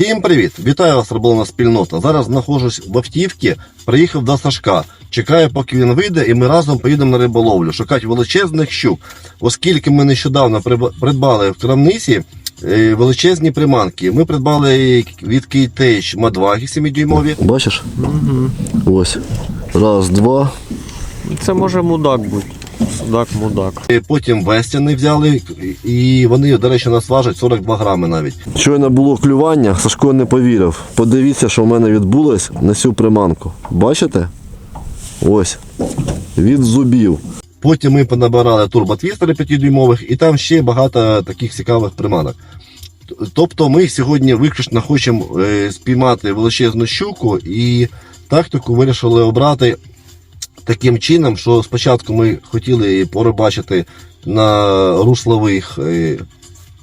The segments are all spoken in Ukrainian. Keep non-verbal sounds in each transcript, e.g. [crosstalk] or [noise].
Всім привіт! Вітаю вас, риболовна спільнота. Зараз знаходжусь в автівці, приїхав до Сашка. Чекаю, поки він вийде, і ми разом поїдемо на риболовлю, шукати величезних щук. Оскільки ми нещодавно придбали в крамниці е, величезні приманки. Ми придбали від Кейтейдж Мадваги 7-дюймові. Бачиш? Угу. Ось. Раз, два. Це може мудак бути. Судак мудак. Е, Потім вестяни взяли, і вони, до речі, нас важать 42 грами навіть. Щойно було клювання, Сашко не повірив. Подивіться, що в мене відбулось на цю приманку. Бачите? Ось. Від зубів. Потім ми понабирали турботвістери 5-дюймових, і там ще багато таких цікавих приманок. Тобто ми сьогодні виключно хочемо е, спіймати величезну щуку і тактику вирішили обрати таким чином, що спочатку ми хотіли порибачити на руслових е,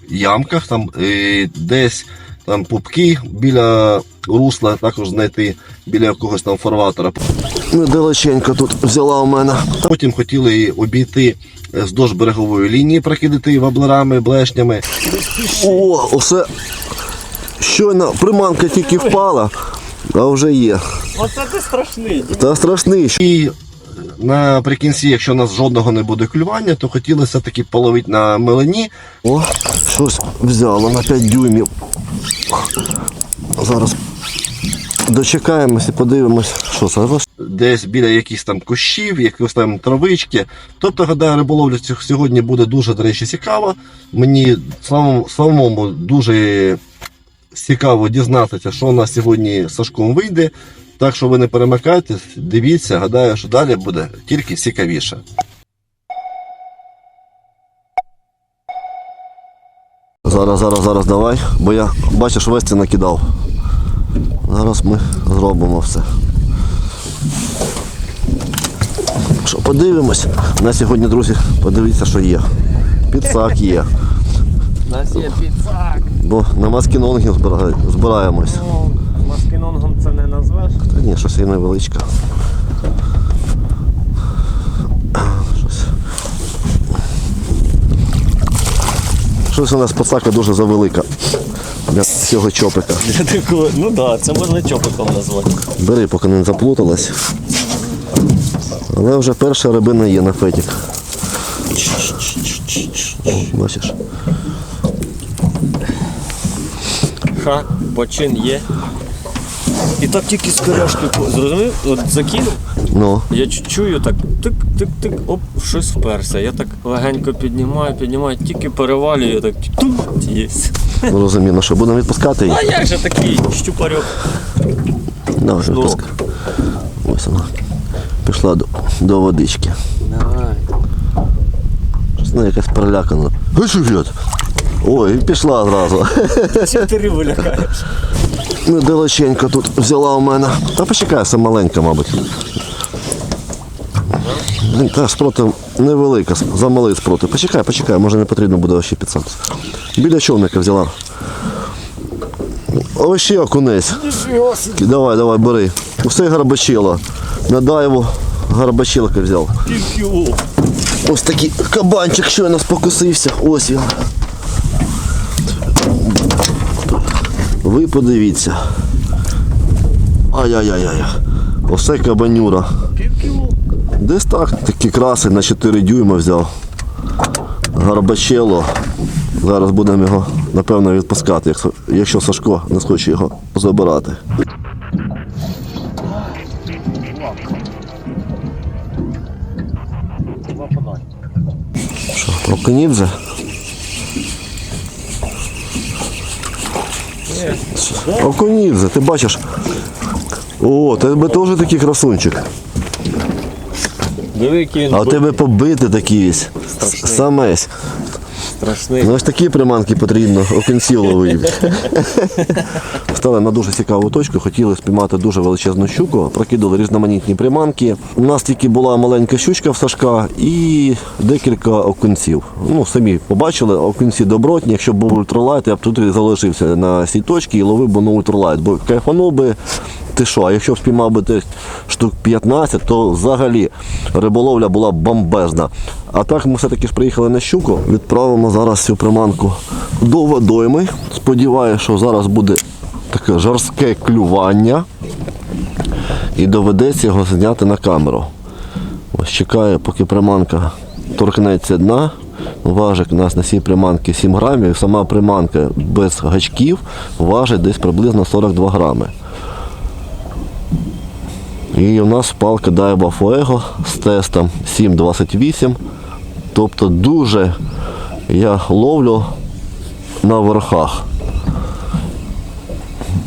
ямках, там е, десь там пупки біля русла, також знайти біля якогось там фарватера. Недалеченько тут взяла у мене. Потім хотіли обійти вздовж берегової лінії, прокидати воблерами, блешнями. О, усе. Щойно приманка тільки впала, а вже є. Оце ти страшний. Та страшний. І наприкінці, якщо у нас жодного не буде клювання, то хотілося таки половити на мелені. О, щось взяло на 5 дюймів. Зараз дочекаємось і подивимось, що це. Десь біля якихось там кущів, якихось там травички. Тобто, гадаю, риболовля сьогодні буде дуже, до речі, цікава. Мені самому, самому дуже цікаво дізнатися, що у нас сьогодні з Сашком вийде. Так що ви не перемикайтесь, дивіться, гадаю, що далі буде тільки цікавіше. Зараз, зараз, зараз давай, бо я бачиш, вести накидав. Зараз ми зробимо все. Що, подивимось. На сьогодні, друзі, подивіться, що є. Підсак є. У нас є піцак. Бо на маскінонгів збираємось. Ну, маскінонгом це не назвеш. Та ні, щось і невеличка. Щось. Щось у нас подсака дуже завелика для цього чопика. Для такого, ну так, да, це можна чопиком назвати. Бери, поки не заплуталась. Але вже перша рибина є на фетік. Бачиш? Ха, почин є. І так тільки з зрозумів? От закинув, Ну, я чу- чую так, тик-тик-тик, оп, щось вперся. Я так легенько піднімаю, піднімаю, тільки перевалюю, так тут є. розумію, що будемо відпускати її. А як же такий щупарьок? Давай, Знов. відпускай. Ось вона. Пішла до, до водички. Давай. Щось вона якась перелякана. Ой, що? Ой, і пішла одразу. Чим ти рибу лякаєш? Тут взяла у мене. Та почекай, це маленька, мабуть. Та спротив невелика, замалий спротив. Почекай, почекай, може не потрібно буде ще підсадити. Біля човника взяла. Ось ще окунець. Давай, давай, бери. Усе гарбачило. На дайву гарбачилка взяв. Ось такий кабанчик щойно спокусився. Ось він. Ви подивіться. Ай-яй-яй-яй. Оце кабанюра. Десь так, такі краси на 4 дюйма взяв. Гарбачело. Зараз будемо його, напевно, відпускати, якщо- Сашко не схоче його забирати. Що, прокинідзе? Окунідзе, ти бачиш? О, тебе теж такий красунчик. Диви, який він А у тебе побити такий весь. Самець. Страшний. Ну ось такі приманки потрібно окінців ловити. Стали на дуже цікаву точку, хотіли спіймати дуже величезну щуку, прокидали різноманітні приманки. У нас тільки була маленька щучка в Сашка і декілька окунців. Ну, самі побачили, окунці добротні. Якщо б був ультралайт, я б тут залишився на цій точці і ловив би на ультралайт, бо кайфанув би. Ти що, а якщо б спіймав би десь штук 15, то взагалі риболовля була бомбезна. А так ми все-таки ж приїхали на щуку. Відправимо зараз цю приманку до водойми. Сподіваюся, що зараз буде жорстке, жорстке клювання. І доведеться його зняти на камеру. Ось чекаю, поки приманка торкнеться дна. Важик у нас на цій приманці 7 грамів. Сама приманка без гачків важить десь приблизно 42 грами. І у нас палка Daiwa Fuego з тестом 7,28. Тобто дуже я ловлю на верхах.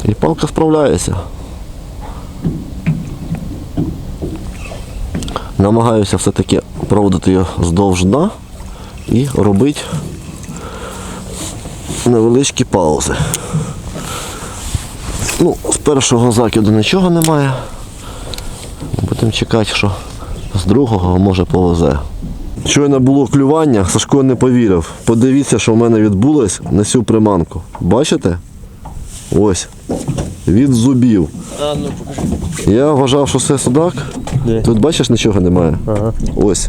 І палка справляється. Намагаюся все-таки проводити її вздовж дна і робити невеличкі паузи. Ну, з першого закиду нічого немає. Будемо чекати, що з другого може повезе. Щойно було клювання, Сашко не повірив. Подивіться, що в мене відбулось на цю приманку. Бачите? Ось. Від зубів. А, ну покажи. Я вважав, що це судак. Де? Тут бачиш нічого немає. Ага. Ось.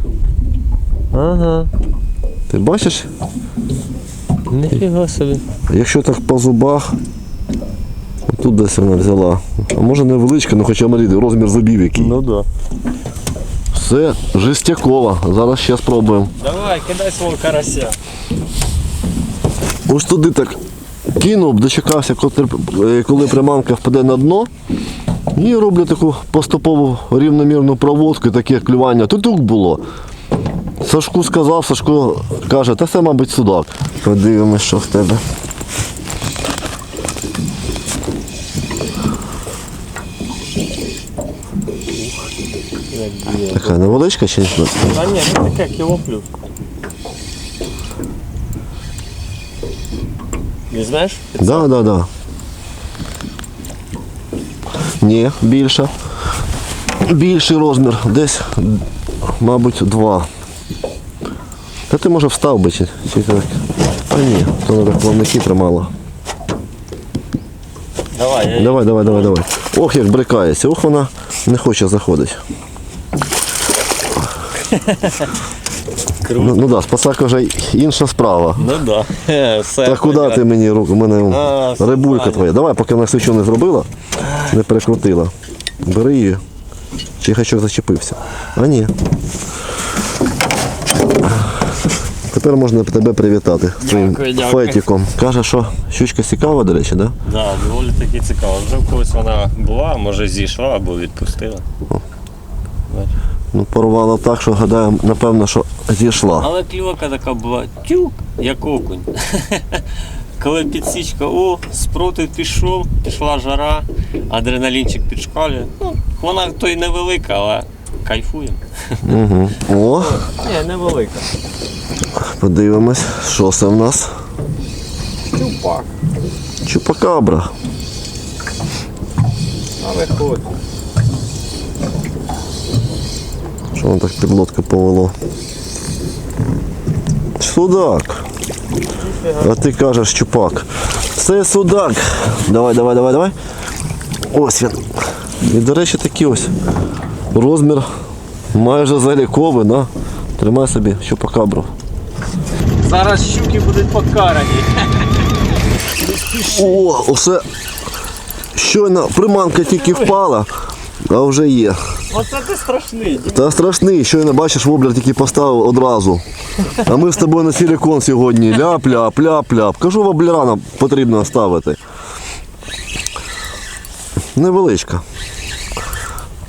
Ага. Ти бачиш? Ніфіга собі. Якщо так по зубах, тут десь вона взяла. А може невеличка, ну хоча малі, розмір зубів який. Ну да. Все, жестякова. Зараз ще спробуємо. Давай, кидай свого карася. Ось туди так кинув, дочекався, коли- е, приманка впаде на дно. І роблю таку поступову рівномірну проводку, таке клювання. Тутук було. Сашку сказав, Сашко каже, та це, мабуть, судак. Подивимось, що в тебе. Така невеличка чи ні? Та ні, ну таке кіло плюс. Візьмеш? Да, да, да. Ні, більше. Більший розмір. Десь, мабуть, два. Та ти може встав би чи, чи так. А ні, то треба плавники тримало. Давай, я Давай, давай, давай, давай. Ох, як брикається. Ох, вона не хоче заходити. Ну, ну да, спасака вже інша справа. Ну да. [laughs] Все. Та куди ти мені руку? У мене А, все рибулька правильно. твоя. Давай, поки вона свічу не зробила, не перекрутила. Бери її. Чи гачок зачепився? А ні. Тепер можна тебе привітати з твоїм Дякую, дякую. фетіком. Каже, що щучка цікава, до речі, да? Да, доволі таки цікаво. Вже в когось вона була, може зійшла або відпустила. Бачиш. Ну, порвала так, що гадаю, напевно, що зійшла. Але клювака така була тюк, як окунь. [laughs] Коли підсічка, о, спротив пішов, пішла жара, адреналінчик підшкалює. Ну, вона то й невелика, але кайфує. Угу. О, Ні, невелика. подивимось, що це в нас. Тюпак. Чупакабра. Але хоч. Що воно так підлодка повело? Судак. А ти кажеш чупак. Це судак. Давай, давай, давай, давай. Ось він. І, до речі, такий ось розмір майже заліковий, на. Тримай собі чупакабру. Зараз щуки будуть покарані. О, оце щойно приманка тільки впала, а вже є. Оце ти страшний. Та страшний, щойно бачиш, воблер тільки поставив одразу. А ми з тобою на силікон сьогодні. Ляп-ляп, ляп-ляп. Кажу, воблера нам потрібно ставити. Невеличка.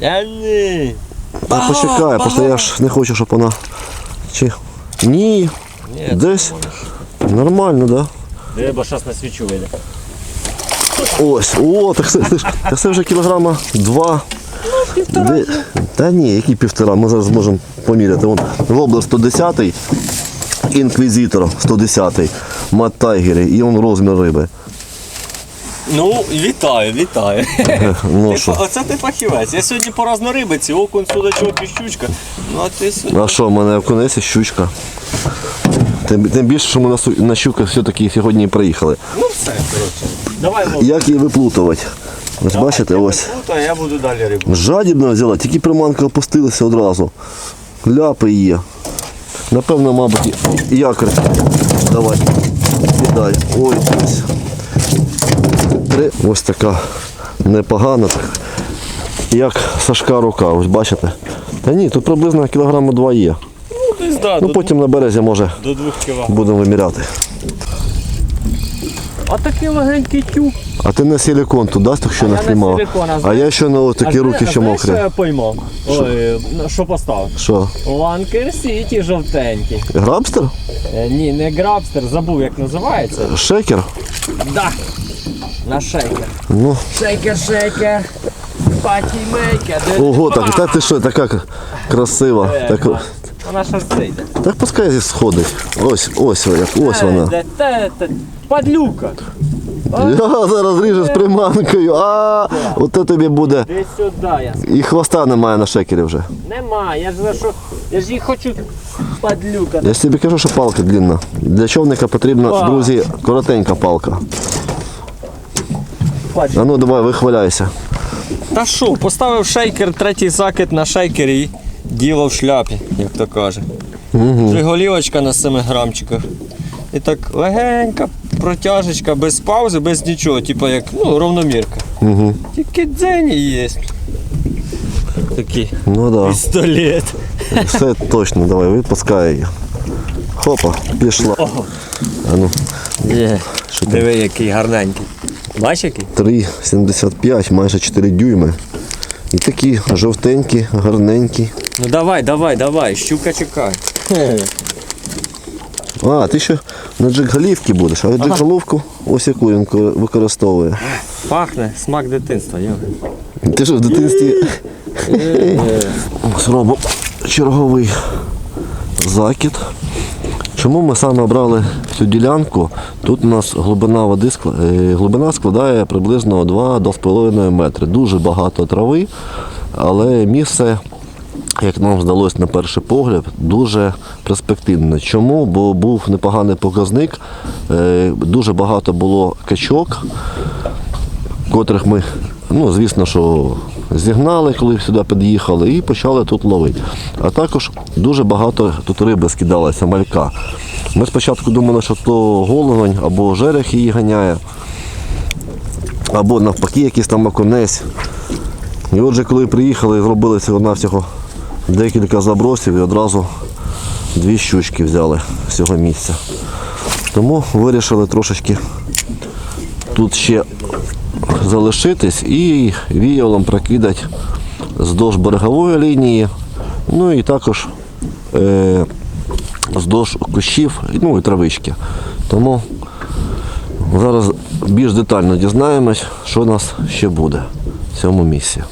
Я ні. Та почекай, просто я ж не хочу, щоб вона. Чи. Ні. Ні, Десь. Нормально, так? Де, бо зараз на свічу вийде. Ось. О, так це, так це вже кілограма два. Де- Та ні, які півтора, ми зараз зможемо поміряти. Вон воблер 110, інквізитор 110, мат тайгері і он розмір риби. Ну, вітаю, вітаю. [laughs] Ну Ти, що? оце ти фахівець. Я сьогодні по разнорибиці, окунь, судачок і щучка. Ну а ти сьогодні. А що, в мене окунеться щучка. Тим, тим більше, що ми на, су- на щуках все-таки сьогодні приїхали. Ну все, коротше. Давай, Як її виплутувати? Ось бачите, ось. А я буду далі рибу. Жадібно взяла, тільки приманка опустилася одразу. Ляпи є. Напевно, мабуть, якорь. Давай. Кидай. Ой, ось. три. Ось така непогана. Так, як Сашка рука, ось бачите? Та ні, тут приблизно кілограма два є. Ну, десь да, Ну потім на березі може до двох будемо виміряти. А такий легенький тюк. А ти на силикон туди так що А я на силикон, а А я ще на такі руки ще Що мокрі. я поймав? Ой, ну, що поставив? Що? Ланкер Сіті жовтенький. Грабстер? Е, ні, не грабстер, забув як називається. Шекер? Да. На шейкер. Ну, Шейкер, шейкер. Патімейкер. ого, так, та ти що, така к- красива. Так, Вона що зійде. так пускай зі сходить. Ось, ось, як, ось вона. Те, Падлюка. Я зараз ріжу з приманкою. А, оце тобі буде. Десь сюди я. І хвоста немає на шекері вже. Нема, я ж за що. Я ж її хочу падлюка. Я ж тобі кажу, що палка длинна. Для човника потрібна, друзі, коротенька палка. А ну давай, вихваляйся. Та що, поставив шейкер, третій закид на шейкері діло в шляпі, як то каже. Вже голівочка на 7 грамчиках. І так легенька протяжечка, без паузи, без нічого, типу як ну, ровномірка. Угу. Тільки дзені є. Такий Ну да. пістолет. Все точно, давай, випускай її. Хопа, пішла. А ну, Є. що там? Диви, який гарненький. Бачиш який? 3,75, майже 4 дюйми. І такі жовтенькі, гарненькі. Ну давай, давай, давай, щука чекає. А, ти ще на джек-голівки будеш, а джек-головку ось яку він використовує. Пахне смак дитинства. йо. Ти що в дитинстві зробимо черговий закид. Чому ми саме обрали цю ділянку? Тут у нас глибина води е, глибина складає приблизно 2-2,5 метри. Дуже багато трави, але місце, як нам здалося на перший погляд, дуже перспективне. Чому? Бо був непоганий показник, е, дуже багато було качок, котрих ми, ну, звісно, що зігнали, коли сюди під'їхали, і почали тут ловити. А також дуже багато тут риби скидалося, малька. Ми спочатку думали, що то головень або жерех її ганяє, або навпаки якийсь там окунець. І отже, коли приїхали, зробили всього-навсього декілька забросів і одразу дві щучки взяли з цього місця. Тому вирішили трошечки тут ще залишитись і віялом прокидати здовж берегової лінії, ну і також е, вздовж кущів, ну і травички. Тому зараз більш детально дізнаємось, що у нас ще буде в цьому місці.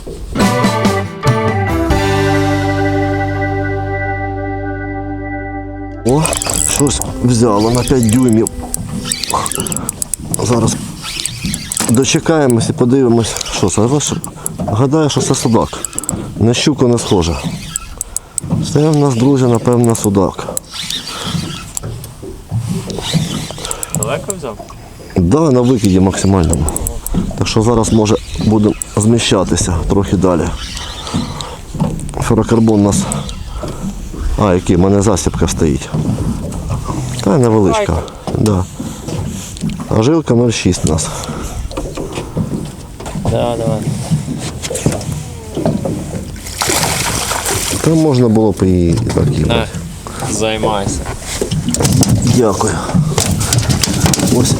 О, щось взяло на 5 дюймів. Зараз дочекаємось і подивимось, що це. Гадаю, що це судак. На щуку не схоже. Це в нас, друзі, напевно, судак. Далеко взяв? Да, на викиді максимальному. Так що зараз може будемо зміщатися трохи далі. Ферокарбон у нас. А, який, в мене засібка стоїть. Та невеличка. Да. А жилка 0,6 у нас. Да, давай. Та можна було б і так їхати. Займайся. Дякую. Ось.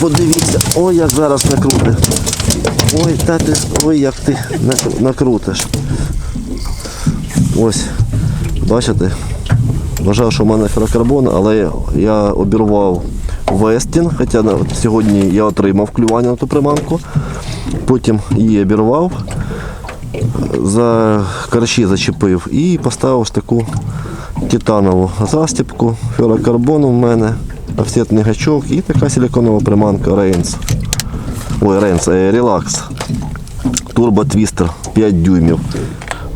Подивіться, ой, як зараз накрути. Ой, та ти, ой, як ти накрутиш. Ось. Бачите? Вважав, що в мене ферокарбон, але я обірвав Вестін, хоча сьогодні я отримав клювання на ту приманку. Потім її обірвав, за карші зачепив і поставив таку титанову застіпку, ферокарбон у мене, офсетний гачок і така силиконова приманка Рейнс. Ой, Рейнс, е, Релакс. Турбо Твістер 5 дюймів.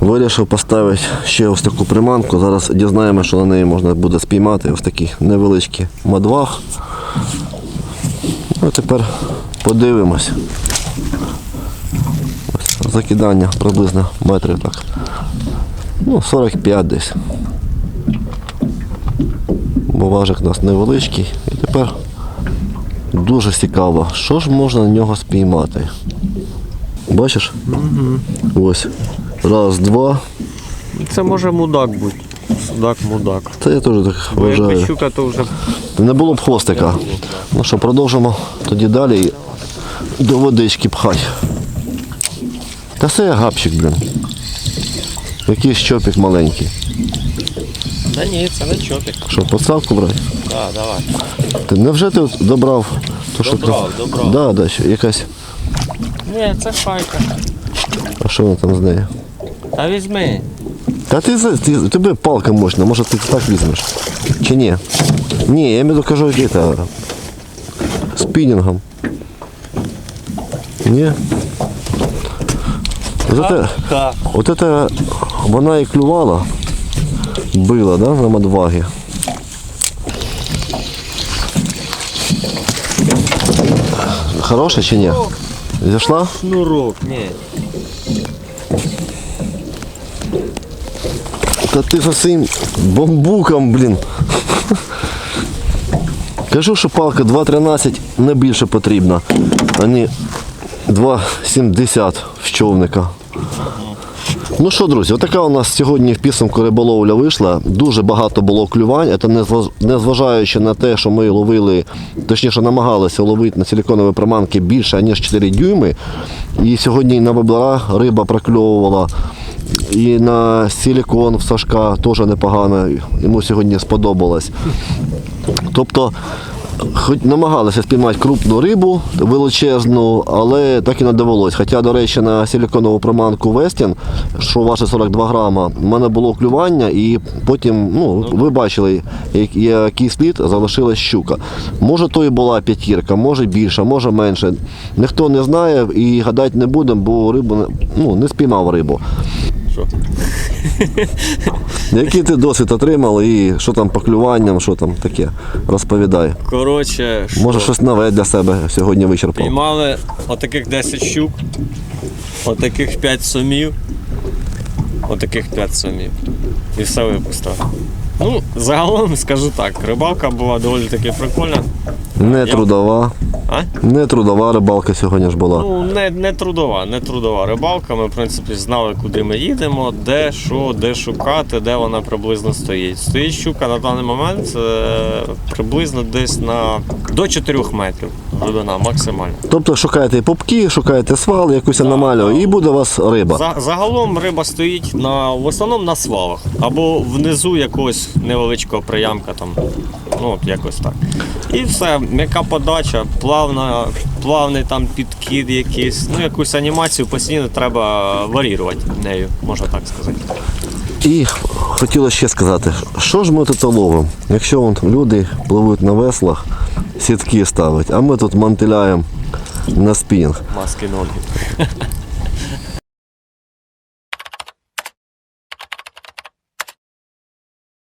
Вирішив поставити ще ось таку приманку. Зараз дізнаємося, що на неї можна буде спіймати ось такий невеличкий мадвах. Ну, тепер подивимось. Закидання приблизно метрів так. Ну, 45 десь. Бо важик у нас невеличкий. І тепер дуже цікаво, що ж можна на нього спіймати. Бачиш? Ось. Раз, два. Це може мудак бути. Судак, мудак. Та я теж так вважаю. щука, то вже Не було б хвостика. Ну що, продовжимо тоді далі до водички пхать. Та це гапчик, блін. Якийсь щопік маленький. Та ні, це не чотик. Що, подставку брати? Так, давай. Ти невже ти от добрав? То, що Добрав, ти- добрав. Да, да, що, якась. Ні, це файка. А що воно там з нею? Та візьми. Та ти, за- ти тебе палка мощна, може ти так візьмеш? Чи ні? Ні, я виду, кажу, это, спіннінгом. Ні? От это, от это вона і клювала, била, да, на мадвагі. Хороша чи ні? Зайшла? Шнурок. Ні. Та ти за цим бамбуком, блін. Кажу, що палка 2,13 не більше потрібна, а не 2,70 в човника. Ну що, друзі, отака у нас сьогодні в підсумку риболовля вийшла. Дуже багато було клювань. Це незважаючи на те, що ми ловили, точніше намагалися ловити на силіконові приманки більше, ніж 4 дюйми. І сьогодні на воблера риба прокльовувала. І на силікон в Сашка теж непогано. Йому сьогодні сподобалось. Тобто, хоч намагалися спіймати крупну рибу величезну, але так і не довелось. Хоча, до речі, на силіконову приманку Вестін, що важить 42 грама, в мене було клювання, і потім, ну, ви бачили, який слід залишилась щука. Може, то і була п'ятірка, може більше, може менше. Ніхто не знає і гадати не будемо, бо рибу ну, не спіймав рибу. Що? [laughs] Який ти досвід отримав і що там по клюванням, що там таке? Розповідай. Коротше, що? Може щось нове для себе сьогодні вичерпав. Піймали отаких 10 щук, отаких 5 сомів, отаких 5 сомів. І все випустив. Ну, загалом скажу так, рибалка була доволі таки прикольна. Не трудова. А? Не трудова рибалка сьогодні ж була. Ну, не, не трудова, не трудова рибалка. Ми, в принципі, знали, куди ми їдемо, де що, де шукати, де вона приблизно стоїть. Стоїть щука на даний момент е, приблизно десь на до 4 метрів глибина максимально. Тобто шукаєте попки, шукаєте свал, якусь аномалію, і буде у вас риба. За, загалом риба стоїть на, в основному на свалах або внизу якогось невеличкого приямка, там, ну от якось так. І все, м'яка подача, плавна, плавний там підкид якийсь, ну якусь анімацію постійно треба варірувати нею, можна так сказати. І хотілося ще сказати, що ж ми тут ловимо? Якщо вон, люди пливуть на веслах, сітки ставить, а ми тут мантиляємо на спінінг. Маски ноги.